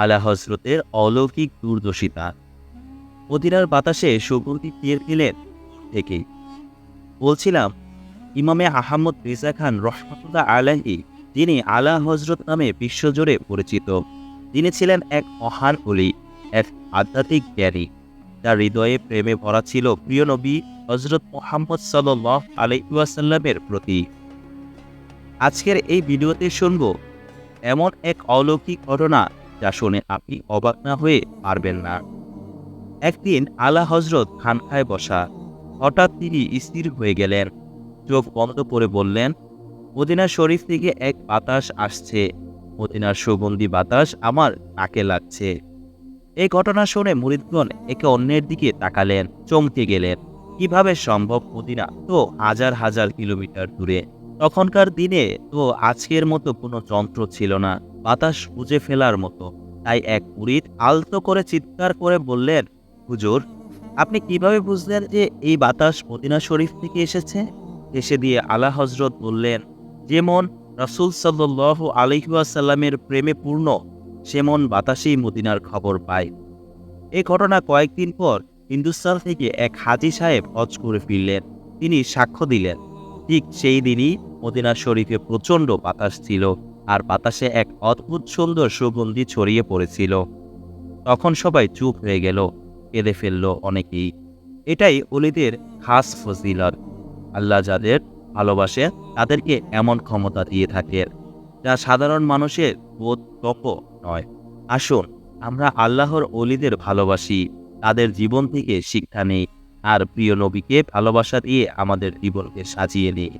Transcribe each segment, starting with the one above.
আলা হজরতের অলৌকিক দূরদর্শিতা মদিনার বাতাসে সুগন্ধি টের পেলেন থেকেই বলছিলাম, ইমামে আহমদ রিজা খান রহমতুল্লাহ আলাহি তিনি আলা হজরত নামে বিশ্বজুড়ে পরিচিত, তিনি ছিলেন এক মহান অলি এক আধ্যাত্মিক জ্ঞানী। তার হৃদয়ে প্রেমে ভরা ছিল প্রিয় নবী হজরত মোহাম্মদ সাল্লাহ আলাইসাল্লামের প্রতি। আজকের এই ভিডিওতে শুনব, এমন এক অলৌকিক ঘটনা যা শুনে আপনি অবাক না হয়ে পারবেন না। একদিন আলা হজরত খানখায় বসা, হঠাৎ তিনি স্থির হয়ে গেলেন। চোখ বন্ধ করে বললেন, মদিনা শরীফ থেকে এক বাতাস আসছে। মদিনার সুগন্ধি বাতাস আমার নাকে লাগছে। এই ঘটনা শুনে মুরিদগণ একে অন্যের দিকে তাকালেন, চমকে গেলেন। কীভাবে সম্ভব মদিনা? তো হাজার হাজার কিলোমিটার দূরে। তখনকার দিনে তো আজকের মতো কোনো যন্ত্র ছিল না, বাতাস বুঝে ফেলার মতো। তাই এক মুরিদ আলতো করে চিৎকার করে বললেন, হুজুর, আপনি কীভাবে বুঝলেন যে এই বাতাস মদিনা শরীফ থেকে এসেছে? এসে দিয়ে আলা হজরত বললেন যেমন রাসুল সাল্লাহ আলহিউসাল্লামের প্রেমে পূর্ণ সেমন বাতাসেই মদিনার খবর পায়। এ ঘটনা কয়েকদিন পর হিন্দুস্তান থেকে এক হাজি সাহেব হজ করে ফিরলেন। তিনি সাক্ষ্য দিলেন। ঠিক সেই দিনই মদিনা শরীফে প্রচণ্ড বাতাস ছিল আর বাতাসে এক অদ্ভুত সুন্দর সুগন্ধি ছড়িয়ে পড়েছিল। তখন সবাই চুপ হয়ে গেল, কেঁদে ফেলল অনেকেই। এটাই অলিদের খাস ফজিলত। আল্লাহ যাদের ভালোবাসে, তাদেরকে এমন ক্ষমতা দিয়ে থাকেন যা সাধারণ মানুষের বোধ তপ নয়। আসুন, আমরা আল্লাহর অলিদের ভালোবাসি, তাদের জীবন থেকে শিক্ষা নেই। আর প্রিয় নবীকে ভালোবাসা দিয়ে আমাদের জীবনকে সাজিয়ে নিই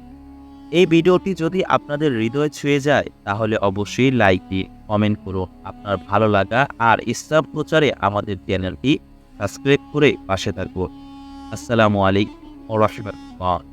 এই ভিডিওটি যদি আপনাদের হৃদয় ছুঁয়ে যায়, তাহলে অবশ্যই লাইক দিয়ে কমেন্ট করুন। আপনার ভালো লাগা আর ইসলাম প্রচারে আমাদের চ্যানেলটি সাবস্ক্রাইব করে পাশে থাকুন। আসসালামু আলাইকুম রহমতুল্লাহ।